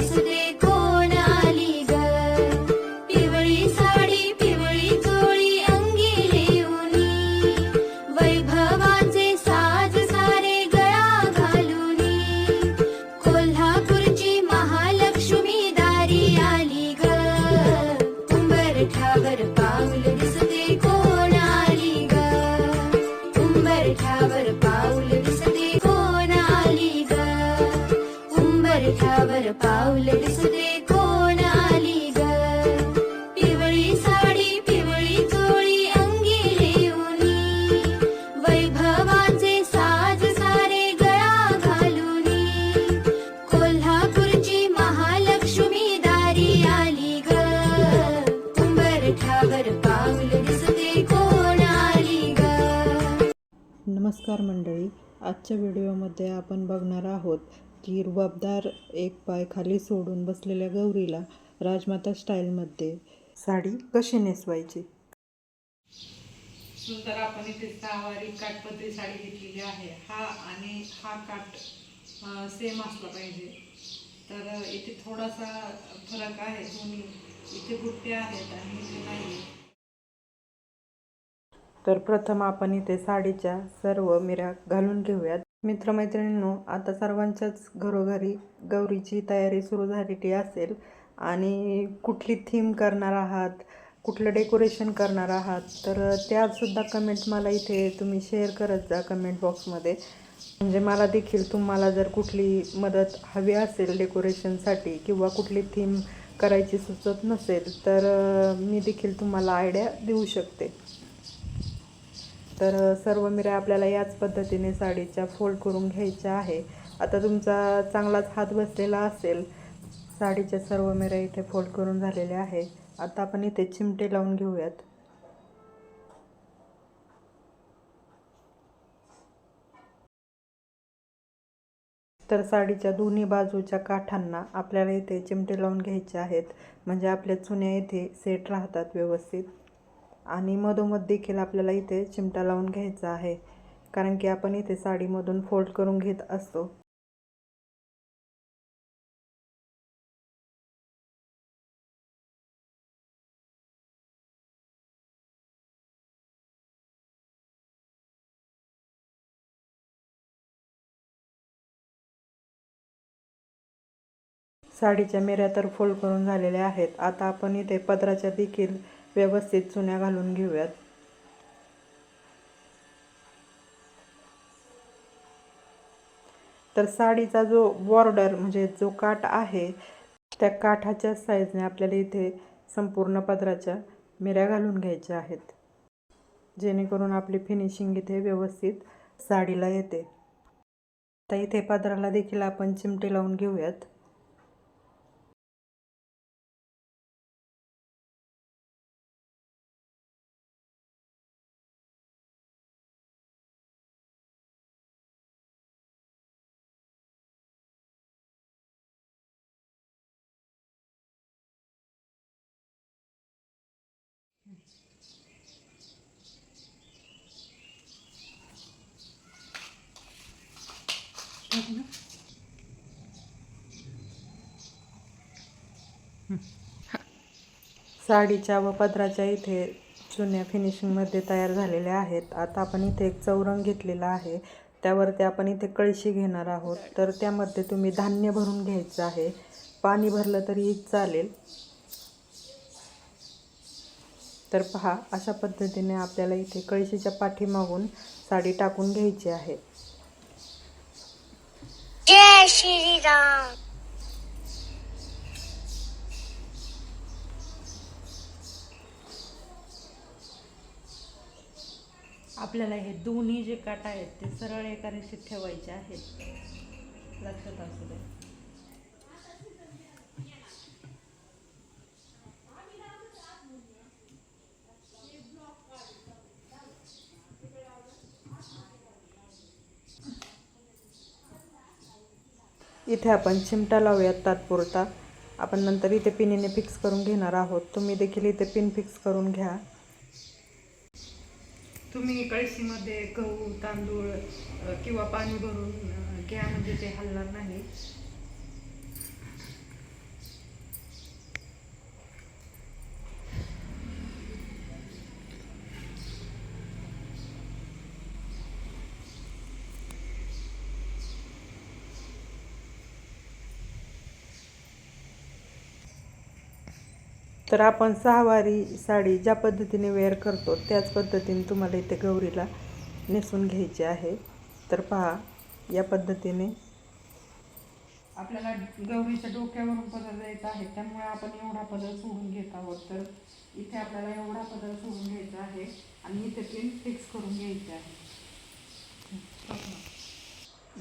पाऊल उंबरठ्यावर पाऊल दिसले कोण आली ग? पिवळी साडी पिवळी चोळी अंगी लिहुनी वैभवाचे साज सारे गळा घालून कोल्हापूरची महालक्ष्मी दारी आली ग. उंबरठ्यावर पाऊल दिसते कोण आली ग? नमस्कार मंडळी आजच्या व्हिडिओमध्ये आपण बघणार आहोत की रुबाबदार एक पाय खाली सोडून बसलेल्या गौरीला राजमाता स्टाईलमध्ये साडी कशी नेसवायची? सुंदर आपण इथे सहावारी काठपदरी साडी घेतलेली आहे. हा आणि हा काठ सेम असला पाहिजे. तर इथे थोडासा फरक आहे. दोन्ही इथे बुट्टे आहेत आणि इथे नाही. तर प्रथम आपण इथे साडीच्या सर्व मिऱ्या घालून घेऊयात. मित्रमैत्रिणींनो आता सर्वांच्याच घरोघरी गौरीची तयारी सुरू झालेली असेल आणि कुठली थीम करणार आहात कुठलं डेकोरेशन करणार आहात तर त्यासुद्धा कमेंट मला इथे तुम्ही शेअर करत जा कमेंट बॉक्समध्ये म्हणजे मला देखील तुम्हाला जर कुठली मदत हवी असेल डेकोरेशनसाठी किंवा कुठली थीम करायची सुचत नसेल तर मी देखील तुम्हाला आयडिया देऊ शकते. तर सर्व मिऱ्या आपल्याला याच पद्धतीने साडीच्या फोल्ड करून घ्यायच्या आहे. आता तुमचा चांगलाच हात बसलेला असेल. साडीच्या सर्व मिऱ्या इथे फोल्ड करून झालेल्या आहे. आता आपण इथे चिमटे लावून घेऊयात. तर साडीच्या दोन्ही बाजूच्या काठांना आपल्याला इथे चिमटे लावून घ्यायचे आहेत. म्हणजे आपल्या चुन्या इथे सेट राहतात व्यवस्थित. आणि मधोमध देखील आपल्याला इथे चिमटा लावून घ्यायचा आहे. कारण की आपण इथे साडीमधून फोल्ड करून घेत असतो. साडीच्या मिऱ्या तर फोल्ड करून झालेल्या आहेत. आता आपण इथे पदराच्या देखील व्यवस्थित चुन्या घालून घेऊयात. तर साडीचा जो बॉर्डर म्हणजे जो काठ आहे त्या काठाच्या साईजने आपल्याला इथे संपूर्ण पदराच्या मिऱ्या घालून घ्यायच्या आहेत. जेणेकरून आपली फिनिशिंग इथे व्यवस्थित साडीला येते. आता इथे पदराला देखील आपण चिमटे लावून घेऊयात. साडीच्या व पदराच्या इथे जुन्या फिनिशिंगमध्ये तयार झालेल्या आहेत. आता आपण इथे एक चौरंग घेतलेला आहे. त्यावरती आपण इथे कळशी घेणार आहोत. तर त्यामध्ये तुम्ही धान्य भरून घ्यायचं आहे. पाणी भरलं तरी चालेल. तर पहा अशा पद्धतीने आपल्याला इथे कळशीच्या पाठीमागून साडी टाकून घ्यायची आहे. जय आपल्याला हे दोन्ही जे काट आहेत ते सरळ एका रेषेत ठेवायचे आहेत. लक्षात असू दे. इथे आपण चिमटा लावूयात तात्पुरता. आपण नंतर इथे पिनीने फिक्स करून घेणार आहोत. तुम्ही देखील इथे पिन फिक्स करून घ्या. तुम्ही कळशीमध्ये गहू तांदूळ किंवा पाणी भरून घ्या म्हणजे ते हलणार नाही. तर आपण सहावारी साडी ज्या पद्धतीने वेअर करतो त्याच पद्धतीने तुम्हाला इथे गौरीला नेसून घ्यायची आहे. तर पहा या पद्धतीने आपल्याला गौरीच्या डोक्यावरून पदर द्यायचा आहे. त्यामुळे आपण एवढा पदर सोडून घेत आहोत. तर इथे आपल्याला एवढा पदर सोडून घ्यायचा आहे आणि इथे पिन फिक्स करून घ्यायची आहे.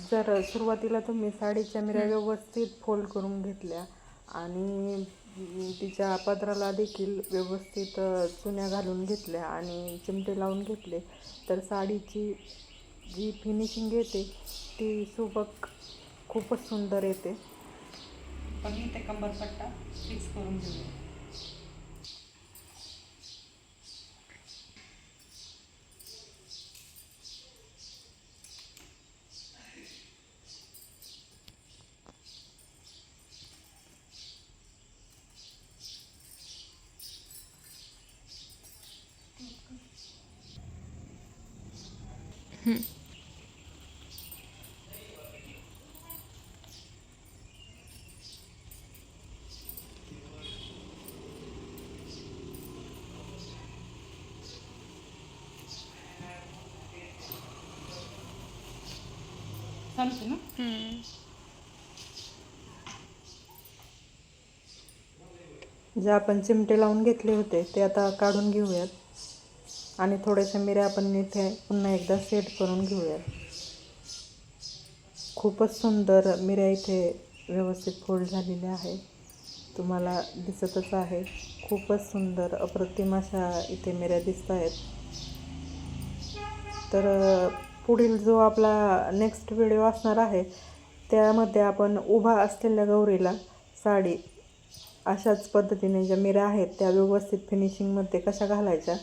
जर सुरुवातीला तुम्ही साडीच्या मिऱ्या व्यवस्थित फोल्ड करून घेतल्या आणि तिच्या पदराला देखील व्यवस्थित चुन्या घालून घेतल्या आणि चिमटे लावून घेतले. तर साडीची जी फिनिशिंग येते ती सुबक खूपच सुंदर येते. पण इथे कंबरपट्टा फिक्स करून घेऊया चालते ना? जे आपण चिमटे लावून घेतले होते ते आता काढून घेऊयात. आणि थोड्याशा मिऱ्या आपण इथे पुन्हा एकदा सेट करून घेऊया खूपच सुंदर मिऱ्या इथे व्यवस्थित फोल्ड झालेल्या आहे तुम्हाला दिसतच आहे. खूपच सुंदर अप्रतिम अशा इथे मिऱ्या दिसत आहेत. तर पुढील जो आपला नेक्स्ट व्हिडिओ असणार आहे त्यामध्ये आपण उभा असलेल्या गौरीला साडी अशाच पद्धतीने ज्या मिऱ्या आहेत त्या व्यवस्थित फिनिशिंगमध्ये कशा घालायच्या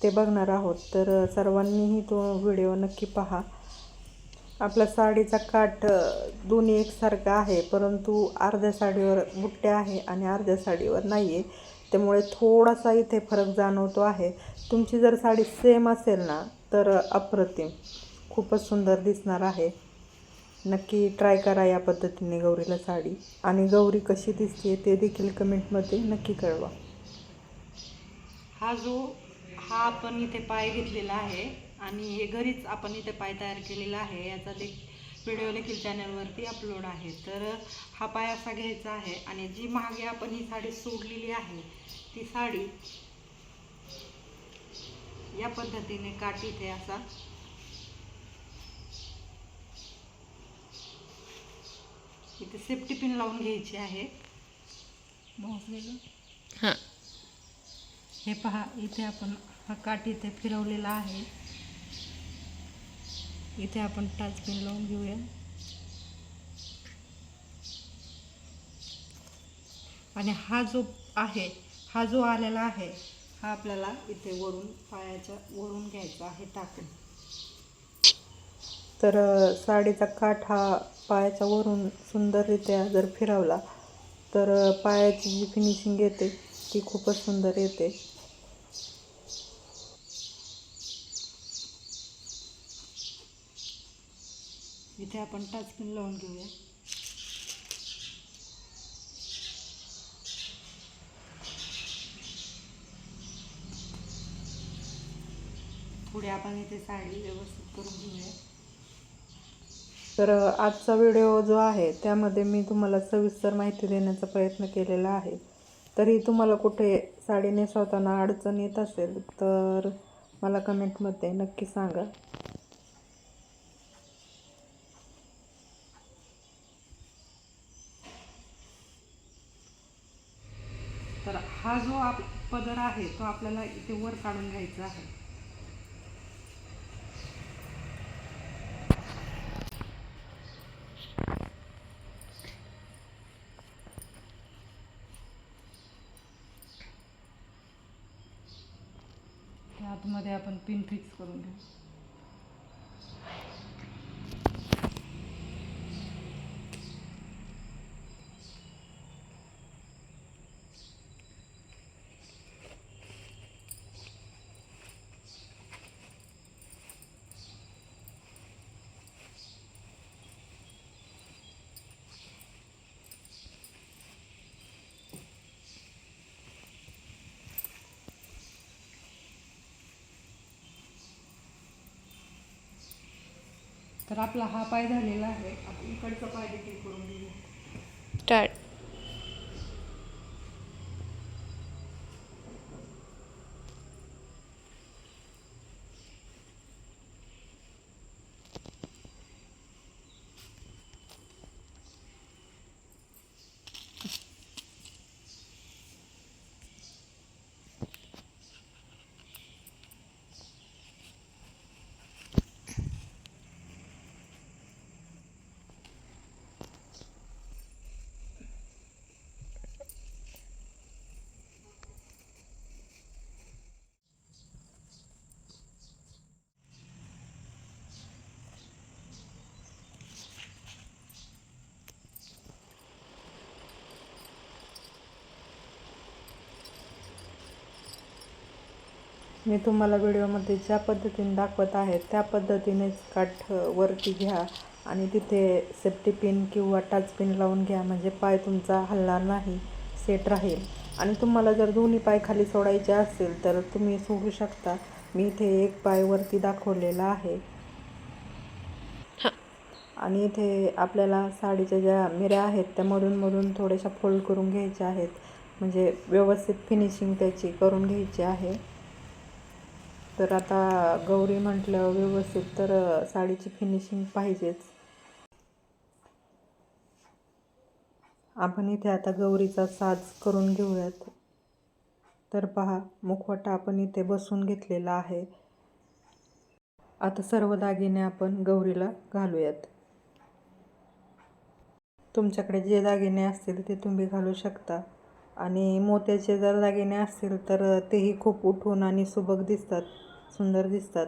ते बघणार आहोत. तर सर्वांनीही तो व्हिडिओ नक्की पहा. आपला साडीचा काठ दोन्ही एकसारखा आहे परंतु अर्ध्या साडीवर बुट्ट्या आहे आणि अर्ध्या साडीवर नाही आहे त्यामुळे थोडासा इथे फरक जाणवतो आहे. तुमची जर साडी सेम असेल ना तर अप्रतिम. खूपच सुंदर दिसणार आहे. नक्की ट्राय करा या पद्धतीने गौरीला साडी. आणि गौरी कशी दिसते ते देखील कमेंटमध्ये नक्की कळवा. हा जो हा आपण इथे पाय घेतलेला आहे आणि हे घरीच आपण इथे पाय तयार केलेला आहे. याचा देख व्हिडिओ देखील चॅनलवरती अपलोड आहे. तर हा पाय असा घ्यायचा आहे आणि जी मागे आपण ही साडी सोडलेली आहे ती साडी या पद्धतीने काठी इथे असा इथे सेफ्टी पिन लावून घ्यायची आहे. हां. हे पहा इथे आपण हा काठ इथे फिरवलेला आहे. इथे आपण टाच पिन लावून घेऊया. आणि हा जो आहे हा जो आलेला आहे हा आपल्याला इथे वरून पायाच्या वरून घ्यायचा आहे टाकून. तर साडीचा काठ हा पायाच्या वरून सुंदररित्या जर फिरवला तर पायाची जी फिनिशिंग येते ती खूपच सुंदर येते. इथे आपण टाचपिन लावून घेऊया. पुढे आपण इथे साडी व्यवस्थित करून घेऊया. तर आजचा व्हिडिओ जो आहे त्यामध्ये मी तुम्हाला सविस्तर माहिती देण्याचा प्रयत्न केलेला आहे. तरी तुम्हाला कुठे साडी नेसवताना अडचण येत असेल तर मला कमेंटमध्ये नक्की सांगा तर हा जो आप पदर आहे तो आपल्याला इथे वर काढून घ्यायचा आहे. त्या आतमध्ये आपण पिन फिक्स करून घेऊ. तर आपला हा पाय झालेला आहे. आपण इकडचा पाय देखील करून घेऊ. स्टार्ट मी तुम्हाला व्हिडिओमध्ये ज्या पद्धतीने दाखवत आहे त्या पद्धतीनेच काठ वरती घ्या आणि तिथे सेफ्टी पिन किंवा टाच पिन लावून घ्या. म्हणजे पाय तुमचा हलणार नाही सेट राहील. आणि तुम्हाला जर दोन्ही पाय खाली सोडायचे असेल तर तुम्ही सोडू शकता. मी इथे एक पाय वरती दाखवलेला आहे. आणि इथे आपल्याला साडीच्या ज्या मिऱ्या आहेत त्या मधून मधून थोड्याशा फोल्ड करून घ्यायच्या आहेत. म्हणजे व्यवस्थित फिनिशिंग त्याची करून घ्यायची आहे. तर आता गौरी म्हटलं व्यवस्थित तर साडीची फिनिशिंग पाहिजेच. आपण इथे आता गौरीचा साज करून घेऊयात. तर पहा मुखवटा आपण इथे बसून घेतलेला आहे. आता सर्व दागिने आपण गौरीला घालूयात. तुमच्याकडे जे दागिने असतील ते तुम्ही घालू शकता. आणि मोत्याचे जर दागिने असतील तर तेही खूप उठून आणि सुबक दिसतात सुंदर दिसतात.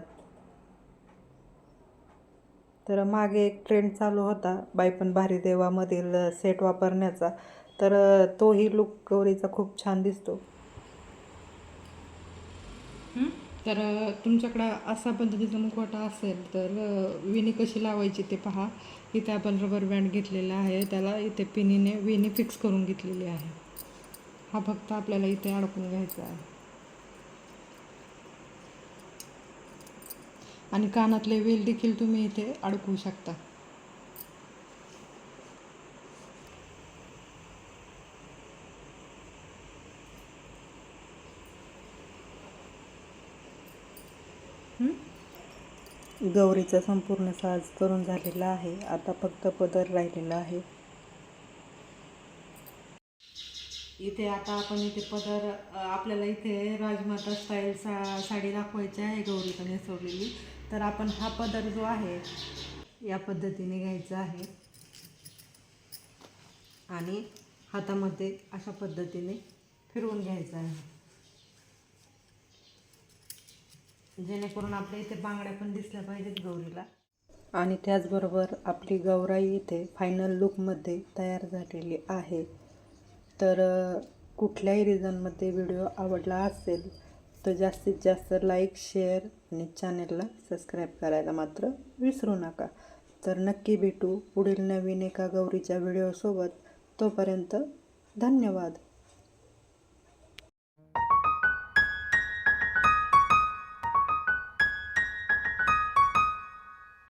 तर मागे एक ट्रेंड चालू होता बायपण भारी देवामधील सेट वापरण्याचा. तर तोही लुक गौरीचा खूप छान दिसतो. तर तुमच्याकडं असा पद्धतीचा मुखवटा असेल तर विणी कशी लावायची ते पहा. इथे आपण रबर बँड घेतलेला आहे त्याला इथे पिनीने विणी फिक्स करून घेतलेली आहे. हा फक्त आपल्याला इथे अडकून घ्यायचा आहे. आणि कानातले वेल देखील तुम्ही इथे अडकवू शकता. गौरीचा संपूर्ण साज करून झालेला आहे. आता फक्त पदर राहिलेला आहे. इथे आता आपण इथे पदर आपल्याला इथे राजमाता स्टाईल सा साडी दाखवायची आहे गौरीचं नेसवलेली. तर आपण हा पदर जो आहे या पद्धतीने घ्यायचा आहे. आणि हातामध्ये अशा पद्धतीने फिरवून घ्यायचा आहे. जेणेकरून आपल्या इथे बांगड्या पण दिसल्या पाहिजेत गौरीला. आणि त्याचबरोबर आपली गौराई इथे फायनल लुकमध्ये तयार झालेली आहे. तर कुठल्याही रिझनमध्ये व्हिडिओ आवडला असेल तर जास्तीत जास्त लाईक शेअर आणि चॅनलला सबस्क्राईब करायला मात्र विसरू नका. तर नक्की भेटू पुढील नवीन एका गौरीच्या व्हिडिओसोबत तोपर्यंत धन्यवाद.